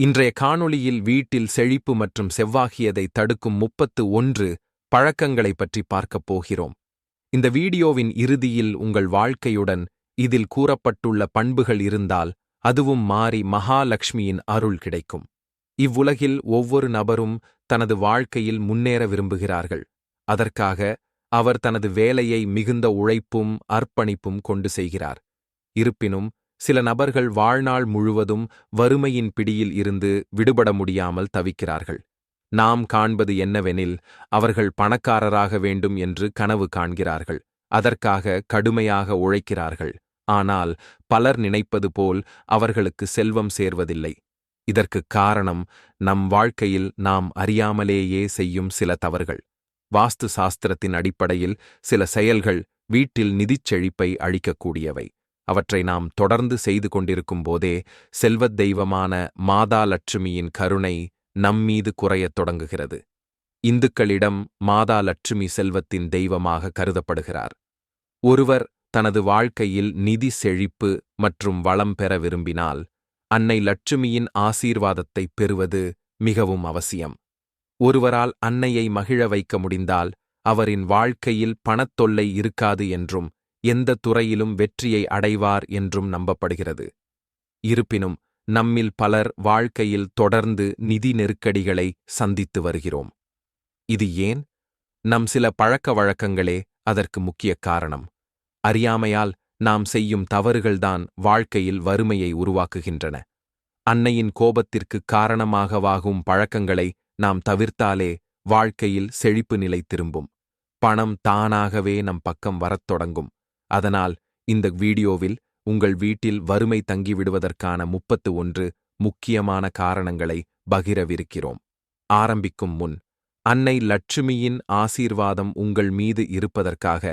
இன்றைய காணொளியில் வீட்டில் செழிப்பு மற்றும் செவ்வாகியதை தடுக்கும் முப்பத்து ஒன்று பழக்கங்களை பற்றி பார்க்கப் போகிறோம். இந்த வீடியோவின் இறுதியில் உங்கள் வாழ்க்கையுடன் இதில் கூறப்பட்டுள்ள பண்புகள் இருந்தால் அதுவும் மாறி மகாலட்சுமியின் அருள் கிடைக்கும். இவ்வுலகில் ஒவ்வொரு நபரும் தனது வாழ்க்கையில் முன்னேற விரும்புகிறார்கள். அதற்காக அவர் தனது வேலையை மிகுந்த உழைப்பும் அர்ப்பணிப்பும் கொண்டு செய்கிறார். இருப்பினும் சில நபர்கள் வாழ்நாள் முழுவதும் வறுமையின் பிடியில் இருந்து விடுபட முடியாமல் தவிக்கிறார்கள். நாம் காண்பது என்னவெனில் அவர்கள் பணக்காரராக வேண்டும் என்று கனவு காண்கிறார்கள் அதற்காக கடுமையாக உழைக்கிறார்கள். ஆனால் பலர் நினைப்பது போல் அவர்களுக்கு செல்வம் சேர்வதில்லை. இதற்குக் காரணம் நம் வாழ்க்கையில் நாம் அறியாமலேயே செய்யும் சில தவறுகள். வாஸ்து சாஸ்திரத்தின் அடிப்படையில் சில செயல்கள் வீட்டில் நிதிச் செழிப்பை அழிக்கக்கூடியவை. அவற்றை நாம் தொடர்ந்து செய்து கொண்டிருக்கும் போதே செல்வத் தெய்வமான மாதா லட்சுமியின் கருணை நம்மீது குறையத் தொடங்குகிறது. இந்துக்களிடம் மாதா லட்சுமி செல்வத்தின் தெய்வமாக கருதப்படுகிறார். ஒருவர் தனது வாழ்க்கையில் நிதி செழிப்பு மற்றும் வளம் பெற விரும்பினால் அன்னை லட்சுமியின் ஆசீர்வாதத்தை பெறுவது மிகவும் அவசியம். ஒருவரால் அன்னையை மகிழ வைக்க முடிந்தால் அவரின் வாழ்க்கையில் பணத்தொல்லை இருக்காது என்றும் எந்த துறையிலும் வெற்றியை அடைவார் என்றும் நம்பப்படுகிறது. இருப்பினும் நம்மில் பலர் வாழ்க்கையில் தொடர்ந்து நிதி நெருக்கடிகளை சந்தித்து வருகிறோம். இது ஏன்? நம் சில பழக்க வழக்கங்களே அதற்கு முக்கிய காரணம். அறியாமையால் நாம் செய்யும் தவறுகள்தான் வாழ்க்கையில் வறுமையை உருவாக்குகின்றன. அன்னையின் கோபத்திற்கு காரணமாகவாகும் பழக்கங்களை நாம் தவிர்த்தாலே வாழ்க்கையில் செழிப்பு நிலை திரும்பும் பணம் தானாகவே நம் பக்கம் வரத் தொடங்கும். அதனால் இந்த வீடியோவில் உங்கள் வீட்டில் வறுமை தங்கிவிடுவதற்கான முப்பத்து ஒன்று முக்கியமான காரணங்களை பகிரவிருக்கிறோம். ஆரம்பிக்கும் முன் அன்னை லட்சுமியின் ஆசீர்வாதம் உங்கள் மீது இருப்பதற்காக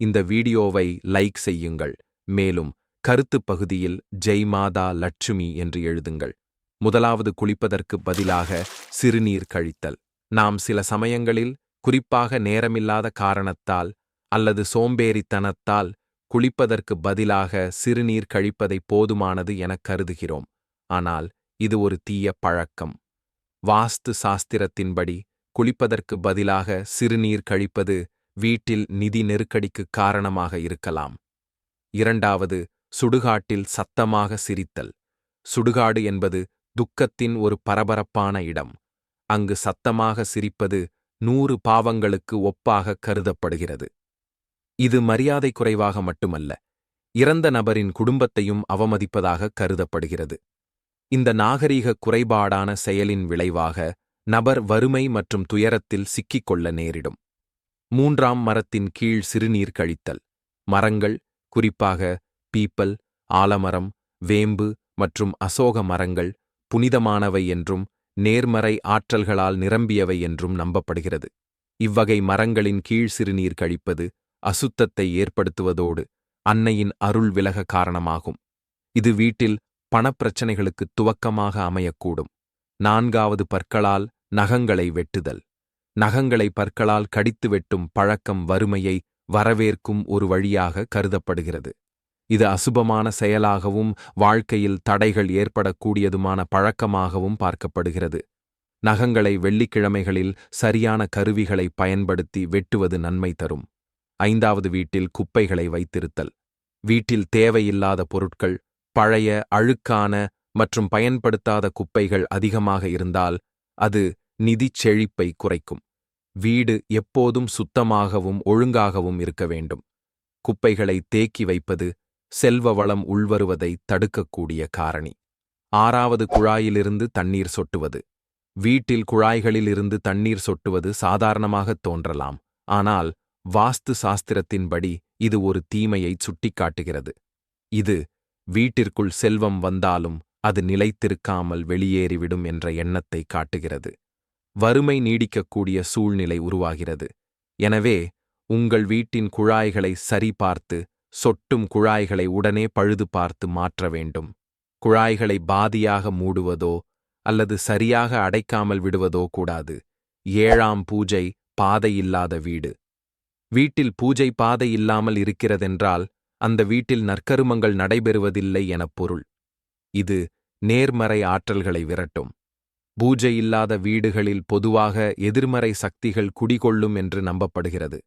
இந்த வீடியோவை லைக் செய்யுங்கள். மேலும் கருத்துப் பகுதியில் ஜெய் மாதா லட்சுமி என்று எழுதுங்கள். முதலாவது குளிப்பதற்கு பதிலாக சிறுநீர் கழித்தல் நாம் சில சமயங்களில் குறிப்பாக நேரமில்லாத காரணத்தால் அல்லது சோம்பேறித்தனத்தால் குளிப்பதற்கு பதிலாக சிறுநீர் கழிப்பதை போதுமானது எனக் கருதுகிறோம். ஆனால் இது ஒரு தீய பழக்கம். வாஸ்து சாஸ்திரத்தின்படி குளிப்பதற்கு பதிலாக சிறுநீர் கழிப்பது வீட்டில் நிதி நெருக்கடிக்கு காரணமாக இருக்கலாம். இரண்டாவது சுடுகாட்டில் சத்தமாக சிரித்தல். சுடுகாடு என்பது துக்கத்தின் ஒரு பரபரப்பான இடம். அங்கு சத்தமாக சிரிப்பது நூறு பாவங்களுக்கு ஒப்பாக கருதப்படுகிறது. இது மரியாதை குறைவாக மட்டுமல்ல இறந்த நபரின் குடும்பத்தையும் அவமதிப்பதாக கருதப்படுகிறது. இந்த நாகரீக குறைபாடான செயலின் விளைவாக நபர் வறுமை மற்றும் துயரத்தில் சிக்கிக்கொள்ள நேரிடும். மூன்றாம் மரத்தின் கீழ் சிறுநீர் கழித்தல் மரங்கள் குறிப்பாக பீப்பல் ஆலமரம் வேம்பு மற்றும் அசோக மரங்கள் புனிதமானவை என்றும் நேர்மறை ஆற்றல்களால் நிரம்பியவை என்றும் நம்பப்படுகிறது. இவ்வகை மரங்களின் கீழ் சிறுநீர் கழிப்பது அசுத்தத்தை ஏற்படுத்துவதோடு அன்னையின் அருள் விலக காரணமாகும். இது வீட்டில் பணப்பிரச்சனைகளுக்கு துவக்கமாக அமையக்கூடும். நான்காவது பற்களால் நகங்களை வெட்டுதல். நகங்களை பற்களால் கடித்து வெட்டும் பழக்கம் வறுமையை வரவேற்கும் ஒரு வழியாக கருதப்படுகிறது. இது அசுபமான செயலாகவும் வாழ்க்கையில் தடைகள் ஏற்படக்கூடியதுமான பழக்கமாகவும் பார்க்கப்படுகிறது. நகங்களை வெள்ளிக்கிழமைகளில் சரியான கருவிகளை பயன்படுத்தி வெட்டுவது நன்மை தரும். ஐந்தாவது வீட்டில் குப்பைகளை வைத்திருத்தல். வீட்டில் தேவையில்லாத பொருட்கள் பழைய அழுக்கான மற்றும் பயன்படுத்தாத குப்பைகள் அதிகமாக இருந்தால் அது நிதிச் செழிப்பை குறைக்கும். வீடு எப்போதும் சுத்தமாகவும் ஒழுங்காகவும் இருக்க வேண்டும். குப்பைகளை தேக்கி வைப்பது செல்வ வளம் உள்வருவதை தடுக்கக்கூடிய காரணி. ஆறாவது குழாயிலிருந்து தண்ணீர் சொட்டுவது. வீட்டில் குழாய்களிலிருந்து தண்ணீர் சொட்டுவது சாதாரணமாகத் தோன்றலாம். ஆனால் வாஸ்து சாஸ்திரத்தின்படி இது ஒரு தீமையைச் சுட்டிக்காட்டுகிறது. இது வீட்டிற்குள் செல்வம் வந்தாலும் அது நிலைத்திருக்காமல் வெளியேறிவிடும் என்ற எண்ணத்தை காட்டுகிறது. வறுமை நீடிக்கக்கூடிய சூழ்நிலை உருவாகிறது. எனவே உங்கள் வீட்டின் குழாய்களை சரிபார்த்து சொட்டும் குழாய்களை உடனே பழுது பார்த்து மாற்ற வேண்டும். குழாய்களை பாதியாக மூடுவதோ அல்லது சரியாக அடைக்காமல் விடுவதோ கூடாது. ஏழாம் பூஜை பாதையில்லாத வீடு. வீட்டில் பூஜை பாதை இல்லாமல் இருக்கிறதென்றால் அந்த வீட்டில் நற்கருமங்கள் நடைபெறுவதில்லை எனப் பொருள். இது நேர்மறை ஆற்றல்களை விரட்டும். பூஜை இல்லாத வீடுகளில் பொதுவாக எதிர்மறை சக்திகள் குடிகொள்ளும் என்று நம்பப்படுகிறது.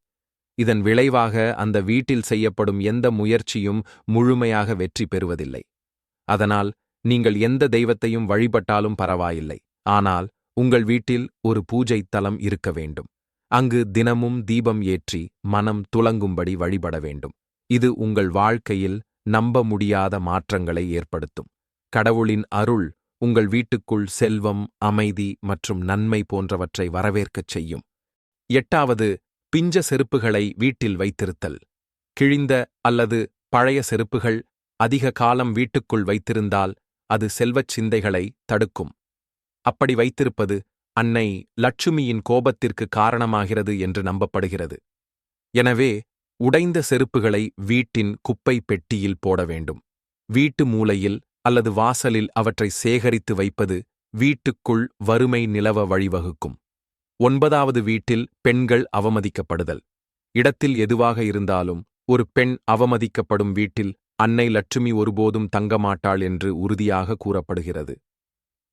இதன் விளைவாக அந்த வீட்டில் செய்யப்படும் எந்த முயற்சியும் முழுமையாக வெற்றி பெறுவதில்லை. அதனால் நீங்கள் எந்த தெய்வத்தையும் வழிபட்டாலும் பரவாயில்லை. ஆனால் உங்கள் வீட்டில் ஒரு பூஜை தலம் இருக்க வேண்டும். அங்கு தினமும் தீபம் ஏற்றி மனம் துலங்கும்படி வழிபட வேண்டும். இது உங்கள் வாழ்க்கையில் நம்ப முடியாத மாற்றங்களை ஏற்படுத்தும். கடவுளின் அருள் உங்கள் வீட்டுக்குள் செல்வம் அமைதி மற்றும் நன்மை போன்றவற்றை வரவேற்கச் செய்யும். எட்டாவது பிஞ்ச செருப்புகளை வீட்டில் வைத்திருத்தல். கிழிந்த அல்லது பழைய செருப்புகள் அதிக காலம் வீட்டுக்குள் வைத்திருந்தால் அது செல்வச் சிந்தைகளை தடுக்கும். அப்படி வைத்திருப்பது அன்னை லட்சுமியின் கோபத்திற்கு காரணமாகிறது என்று நம்பப்படுகிறது. எனவே உடைந்த செருப்புகளை வீட்டின் குப்பை பெட்டியில் போட வேண்டும். வீட்டு மூலையில் அல்லது வாசலில் அவற்றை சேகரித்து வைப்பது வீட்டுக்குள் வறுமை நிலவ வழிவகுக்கும். ஒன்பதாவது வீட்டில் பெண்கள் அவமதிக்கப்படுதல். இடத்தில் எதுவாக இருந்தாலும் ஒரு பெண் அவமதிக்கப்படும் வீட்டில் அன்னை லட்சுமி ஒருபோதும் தங்கமாட்டாள் என்று உறுதியாக கூறப்படுகிறது.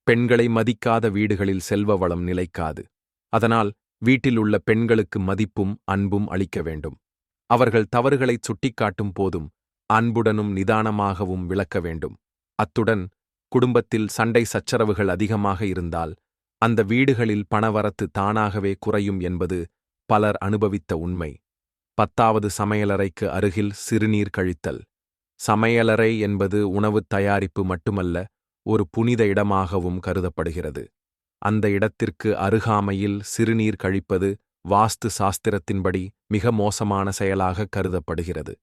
பெண்களை மதிக்காத வீடுகளில் செல்வ வளம் நிலைக்காது. அதனால் வீட்டில் உள்ள பெண்களுக்கு மதிப்பும் அன்பும் அளிக்க வேண்டும். அவர்கள் தவறுகளைச் சுட்டிக்காட்டும் போதும் அன்புடனும் நிதானமாகவும் விளக்க வேண்டும். அத்துடன் குடும்பத்தில் சண்டை சச்சரவுகள் அதிகமாக இருந்தால் அந்த வீடுகளில் பணவரத்து தானாகவே குறையும் என்பது பலர் அனுபவித்த உண்மை. பத்தாவது சமையலறைக்கு அருகில் சிறுநீர் கழித்தல். சமையலறை என்பது உணவுத் தயாரிப்பு மட்டுமல்ல ஒரு புனித இடமாகவும் கருதப்படுகிறது. அந்த இடத்திற்கு அருகாமையில் சிறுநீர் கழிப்பது வாஸ்து சாஸ்திரத்தின்படி மிக மோசமான செயலாக கருதப்படுகிறது.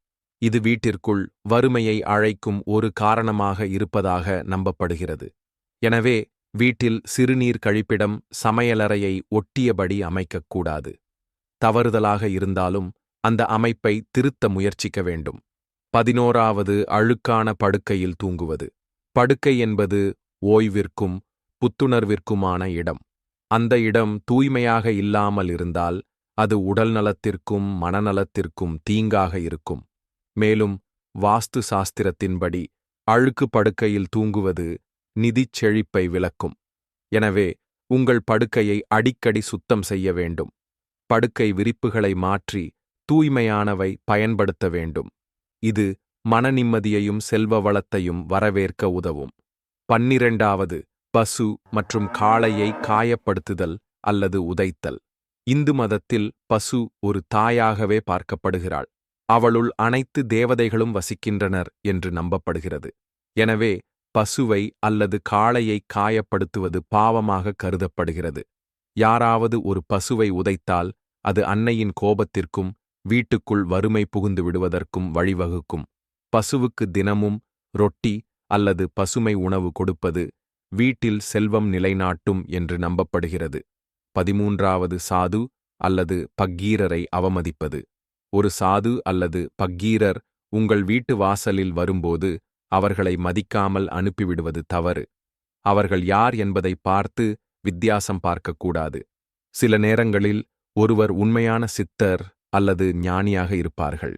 இது வீட்டிற்குள் வறுமையை அழைக்கும் ஒரு காரணமாக இருப்பதாக நம்பப்படுகிறது. எனவே வீட்டில் சிறுநீர் கழிப்பிடம் சமையலறையை ஒட்டியபடி அமைக்கக்கூடாது தவறுதலாக இருந்தாலும் அந்த அமைப்பை திருத்த முயற்சிக்க வேண்டும். பதினோராவது அழுக்கான படுக்கையில் தூங்குவது. படுக்கை என்பது ஓய்விற்கும் புத்துணர்விற்குமான இடம். அந்த இடம் தூய்மையாக இல்லாமல் இருந்தால் அது உடல் நலத்திற்கும் மனநலத்திற்கும் தீங்காக இருக்கும். மேலும் வாஸ்து சாஸ்திரத்தின்படி அழுக்கு படுக்கையில் தூங்குவது நிதிச் செழிப்பை விளக்கும். எனவே உங்கள் படுக்கையை அடிக்கடி சுத்தம் செய்ய வேண்டும். படுக்கை விரிப்புகளை மாற்றி தூய்மையானவை பயன்படுத்த வேண்டும். இது மனநிம்மதியையும் செல்வ வளத்தையும் வரவேற்க உதவும். பன்னிரண்டாவது பசு மற்றும் காளையை காயப்படுத்துதல் அல்லது உதைத்தல். இந்து மதத்தில் பசு ஒரு தாயாகவே பார்க்கப்படுகிறாள். அவளுள் அனைத்து தேவதைகளும் வசிக்கின்றனர் என்று நம்பப்படுகிறது. எனவே பசுவை அல்லது காளையை காயப்படுத்துவது பாவமாக கருதப்படுகிறது. யாராவது ஒரு பசுவை உதைத்தால் அது அன்னையின் கோபத்திற்கும் வீட்டுக்குள் வறுமை புகுந்து விடுவதற்கும் வழிவகுக்கும். பசுவுக்கு தினமும் ரொட்டி அல்லது பசுமை உணவு கொடுப்பது வீட்டில் செல்வம் நிலைநாட்டும் என்று நம்பப்படுகிறது. பதிமூன்றாவது சாது அல்லது பக்கீரரை அவமதிப்பது. ஒரு சாது அல்லது பக்கீரர் உங்கள் வீட்டு வாசலில் வரும்போது அவர்களை மதிக்காமல் அனுப்பிவிடுவது தவறு. அவர்கள் யார் என்பதை பார்த்து வித்தியாசம் பார்க்கக்கூடாது. சில நேரங்களில் ஒருவர் உண்மையான சித்தர் அல்லது ஞானியாக இருப்பார்கள்.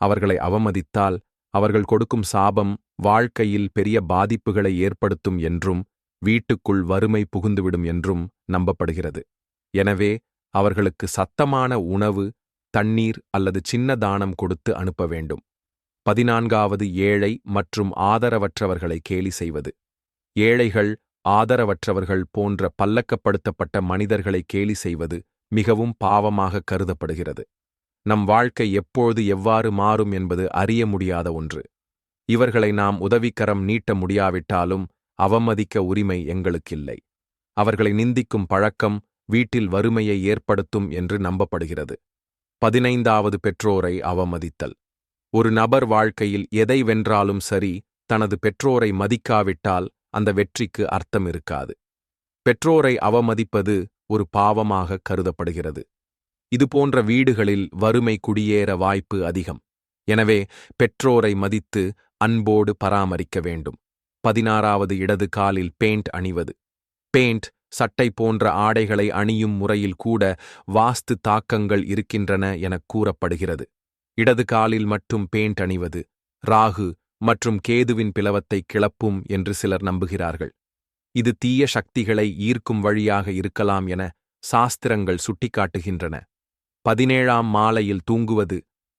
அவர்களை அவமதித்தால் அவர்கள் கொடுக்கும் சாபம் வாழ்க்கையில் பெரிய பாதிப்புகளை ஏற்படுத்தும் என்றும் வீட்டுக்குள் வறுமை புகுந்துவிடும் என்றும் நம்பப்படுகிறது. எனவே அவர்களுக்கு சத்தமான உணவு தண்ணீர் அல்லது சின்ன தானம் கொடுத்து அனுப்ப வேண்டும். பதினான்காவது ஏழை மற்றும் ஆதரவற்றவர்களை கேலி செய்வது. ஏழைகள் ஆதரவற்றவர்கள் போன்ற பல்லக்கப்படுத்தப்பட்ட மனிதர்களை கேலி செய்வது மிகவும் பாவமாக கருதப்படுகிறது. நம் வாழ்க்கை எப்போது எவ்வாறு மாறும் என்பது அறிய முடியாத ஒன்று. இவர்களை நாம் உதவிக்கரம் நீட்ட முடியாவிட்டாலும் அவமதிக்க உரிமை எங்களுக்கில்லை. அவர்களை நிந்திக்கும் பழக்கம் வீட்டில் வறுமையை ஏற்படுத்தும் என்று நம்பப்படுகிறது. பதினைந்தாவது பெற்றோரை அவமதித்தல். ஒரு நபர் வாழ்க்கையில் எதை வென்றாலும் சரி தனது பெற்றோரை மதிக்காவிட்டால் அந்த வெற்றிக்கு அர்த்தம் இருக்காது. பெற்றோரை அவமதிப்பது ஒரு பாவமாக கருதப்படுகிறது. இதுபோன்ற வீடுகளில் வறுமை குடியேற வாய்ப்பு அதிகம். எனவே பெற்றோரை மதித்து அன்போடு பராமரிக்க வேண்டும். பதினாறாவது இடது காலில் பெயிண்ட் அணிவது. பெயிண்ட் சட்டை போன்ற ஆடைகளை அணியும் முறையில் கூட வாஸ்து தாக்கங்கள் இருக்கின்றன எனக் கூறப்படுகிறது. இடது காலில் மட்டும் பெயிண்ட் அணிவது ராகு மற்றும் கேதுவின் பிளவத்தை கிளப்பும் என்று சிலர் நம்புகிறார்கள். இது தீய சக்திகளை ஈர்க்கும் வழியாக இருக்கலாம் என சாஸ்திரங்கள் சுட்டிக்காட்டுகின்றன. பதினேழாம் மாலையில் தூங்குவது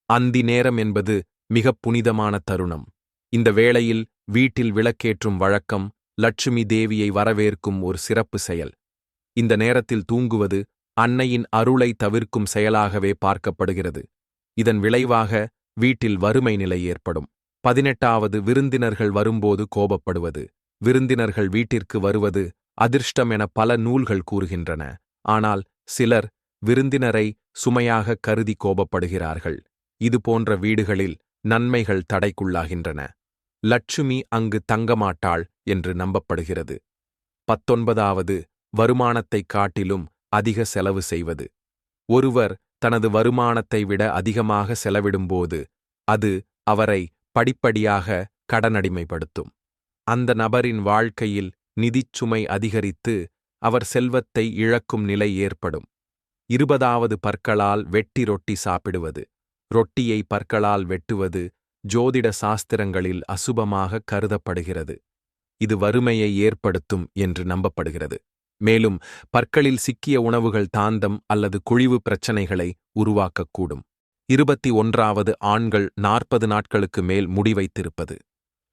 அந்தி நேரம் என்பது மிகப் புனிதமான தருணம். இந்த வேளையில் வீட்டில் விளக்கேற்றும் வழக்கம் லட்சுமி தேவியை வரவேற்கும் ஒரு சிறப்பு செயல். இந்த நேரத்தில் தூங்குவது அன்னையின் அருளை தவிர்க்கும் செயலாகவே பார்க்கப்படுகிறது. இதன் விளைவாக வீட்டில் வறுமை நிலை ஏற்படும். பதினெட்டாவது விருந்தினர்கள் வரும்போது கோபப்படுவது. விருந்தினர்கள் வீட்டிற்கு வருவது அதிர்ஷ்டம் என பல நூல்கள் கூறுகின்றன. ஆனால் சிலர் விருந்தினரை சுமையாக கருதி கோபப்படுகிறார்கள். இது போன்ற வீடுகளில் நன்மைகள் தடைக்குள்ளாகின்றன. லட்சுமி அங்கு தங்கமாட்டாள் என்று நம்பப்படுகிறது. பத்தொன்பதாவது வருமானத்தைக் காட்டிலும் அதிக செலவு செய்வது. ஒருவர் தனது வருமானத்தை விட அதிகமாக செலவிடும்போது அது அவரை படிப்படியாக கடனடிமைப்படுத்தும். அந்த நபரின் வாழ்க்கையில் நிதிச் சுமை அதிகரித்து அவர் செல்வத்தை இழக்கும் நிலை ஏற்படும். இருபதாவது பற்களால் வெட்டி ரொட்டி சாப்பிடுவது. ரொட்டியை பற்களால் வெட்டுவது ஜோதிட சாஸ்திரங்களில் அசுபமாக கருதப்படுகிறது. இது வறுமையை ஏற்படுத்தும் என்று நம்பப்படுகிறது. மேலும் பற்களில் சிக்கிய உணவுகள் தாந்தம் அல்லது குழிவு பிரச்சனைகளை உருவாக்கக்கூடும். இருபத்தி ஒன்றாவது ஆண்கள் நாற்பது நாட்களுக்கு மேல் முடிவைத்திருப்பது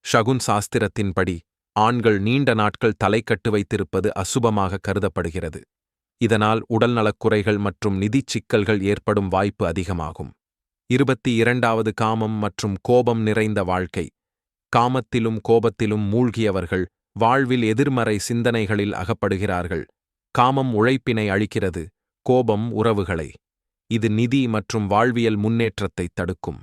ஷகுன் சாஸ்திரத்தின்படி ஆண்கள் நீண்ட நாட்கள் தலைக்கட்டு வைத்திருப்பது அசுபமாக கருதப்படுகிறது. இதனால் உடல்நலக் குறைகள் மற்றும் நிதிச் சிக்கல்கள் ஏற்படும் வாய்ப்பு அதிகமாகும். இருபத்தி இரண்டாவது காமம் மற்றும் கோபம் நிறைந்த வாழ்க்கை. காமத்திலும் கோபத்திலும் மூழ்கியவர்கள் வாழ்வில் எதிர்மறை சிந்தனைகளில் அகப்படுகிறார்கள். காமம் உழைப்பினை அழிக்கிறது கோபம் உறவுகளை. இது நிதி மற்றும் வாழ்வியல் முன்னேற்றத்தை தடுக்கும்.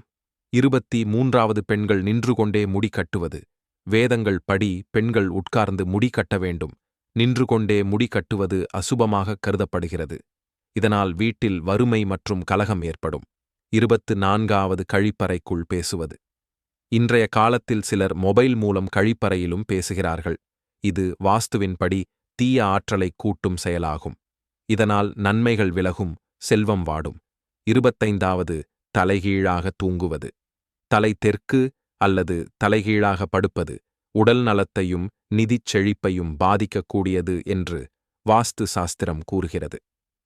இருபத்தி மூன்றாவது பெண்கள் நின்று கொண்டே முடி கட்டுவது. வேதங்கள் படி பெண்கள் உட்கார்ந்து முடி கட்ட வேண்டும். நின்று கொண்டே முடி கட்டுவது அசுபமாக கருதப்படுகிறது. இதனால் வீட்டில் வறுமை மற்றும் கலகம் ஏற்படும். இருபத்து நான்காவது கழிப்பறைக்குள் பேசுவது. இன்றைய காலத்தில் சிலர் மொபைல் மூலம் கழிப்பறையிலும் பேசுகிறார்கள். இது வாஸ்துவின்படி தீய ஆற்றலை கூட்டும் செயலாகும். இதனால் நன்மைகள் விலகும் செல்வம் வாடும். இருபத்தைந்தாவது தலைகீழாக தூங்குவது. தலை தெற்கு அல்லது தலைகீழாக படுப்பது. உடல் நலத்தையும் நிதிச் செழிப்பையும் பாதிக்கக்கூடியது என்று வாஸ்து சாஸ்திரம் கூறுகிறது.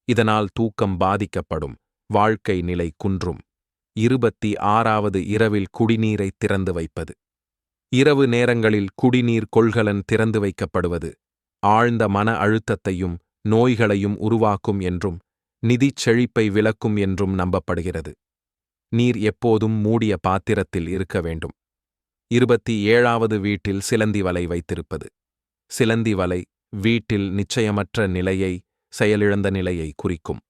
இதனால் தூக்கம் பாதிக்கப்படும் வாழ்க்கை நிலை குன்றும். இருபத்தி ஆறாவது இரவில் குடிநீரை திறந்து வைப்பது. இரவு நேரங்களில் குடிநீர் கொள்கலன் திறந்து வைக்கப்படுவது. ஆழ்ந்த மன அழுத்தத்தையும் நோய்களையும் உருவாக்கும் என்றும் நிதிச் செழிப்பை விளக்கும் என்றும் நம்பப்படுகிறது. நீர் எப்போதும் மூடிய பாத்திரத்தில் இருக்க வேண்டும். இருபத்தி ஏழாவது வீட்டில் சிலந்தி வலை வைத்திருப்பது. சிலந்தி வலை வீட்டில் நிச்சயமற்ற நிலையை செயலிழந்த நிலையை குறிக்கும்.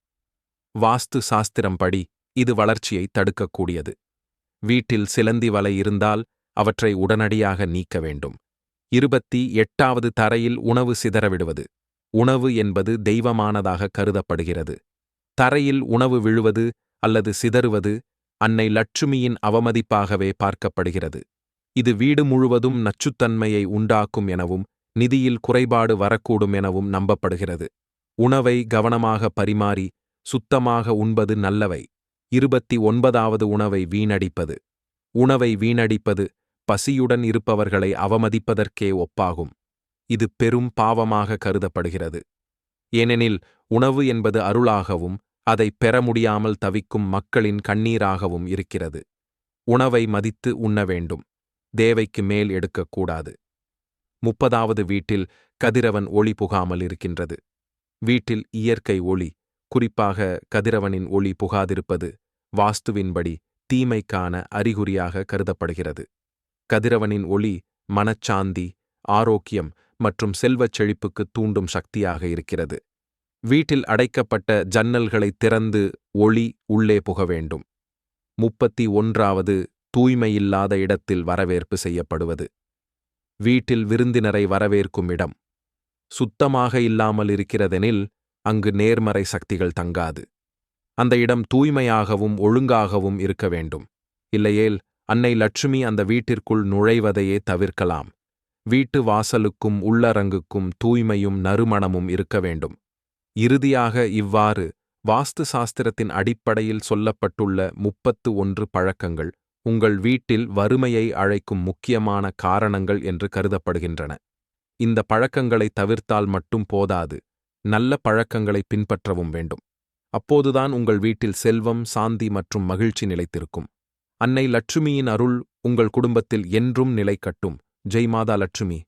வாஸ்து சாஸ்திரம்படி இது வளர்ச்சியை தடுக்கக்கூடியது. வீட்டில் சிலந்தி வலை இருந்தால் அவற்றை உடனடியாக நீக்க வேண்டும். இருபத்தி எட்டாவது தரையில் உணவு சிதறவிடுவது. உணவு என்பது தெய்வமானதாக கருதப்படுகிறது. தரையில் உணவு விழுவது அல்லது சிதறுவது அன்னை லட்சுமியின் அவமதிப்பாகவே பார்க்கப்படுகிறது. இது வீடு முழுவதும் நச்சுத்தன்மையை உண்டாக்கும் எனவும் நிதியில் குறைபாடு வரக்கூடும் எனவும் நம்பப்படுகிறது. உணவை கவனமாக பரிமாறி சுத்தமாக உண்பது நல்லவை. இருபத்தி ஒன்பதாவது உணவை வீணடிப்பது. உணவை வீணடிப்பது பசியுடன் இருப்பவர்களை அவமதிப்பதற்கே ஒப்பாகும். இது பெரும் பாவமாக கருதப்படுகிறது. ஏனெனில் உணவு என்பது அருளாகவும் அதை பெற முடியாமல் தவிக்கும் மக்களின் கண்ணீராகவும் இருக்கிறது. உணவை மதித்து உண்ண வேண்டும். தேவைக்கு மேல் எடுக்கக்கூடாது முப்பதாவது வீட்டில் கதிரவன் ஒளி புகாமல் இருக்கின்றது. வீட்டில் இயற்கை ஒளி குறிப்பாக கதிரவனின் ஒளி புகாதிருப்பது வாஸ்துவின்படி தீமைக்கான அறிகுறியாக கருதப்படுகிறது. கதிரவனின் ஒளி மனச்சாந்தி ஆரோக்கியம் மற்றும் செல்வச் செழிப்புக்கு தூண்டும் சக்தியாக இருக்கிறது. வீட்டில் அடைக்கப்பட்ட ஜன்னல்களைத் திறந்து ஒளி உள்ளே புக வேண்டும். முப்பத்தி ஒன்றாவது தூய்மையில்லாத இடத்தில் வரவேற்பு செய்யப்படுவது. வீட்டில் விருந்தினரை வரவேற்கும் இடம். சுத்தமாக இல்லாமல் இருக்கிறதெனில் அங்கு நேர்மறை சக்திகள் தங்காது. அந்த இடம் தூய்மையாகவும் ஒழுங்காகவும் இருக்க வேண்டும். இல்லையேல் அன்னை லட்சுமி அந்த வீட்டிற்குள் நுழைவதையே தவிர்க்கலாம். வீட்டு வாசலுக்கும் உள்ளரங்குக்கும் தூய்மையும் நறுமணமும் இருக்க வேண்டும். இறுதியாக இவ்வாறு வாஸ்து சாஸ்திரத்தின் அடிப்படையில் சொல்லப்பட்டுள்ள முப்பத்து ஒன்று பழக்கங்கள் உங்கள் வீட்டில் வறுமையை அழைக்கும் முக்கியமான காரணங்கள் என்று கருதப்படுகின்றன. இந்த பழக்கங்களை தவிர்த்தால் மட்டும் போதாது. நல்ல பழக்கங்களை பின்பற்றவும் வேண்டும். அப்போதுதான் உங்கள் வீட்டில் செல்வம் சாந்தி மற்றும் மகிழ்ச்சி நிலைத்திருக்கும். அன்னை லட்சுமியின் அருள் உங்கள் குடும்பத்தில் என்றும் நிலைக்கட்டும் ஜெய் மாதா லட்சுமி.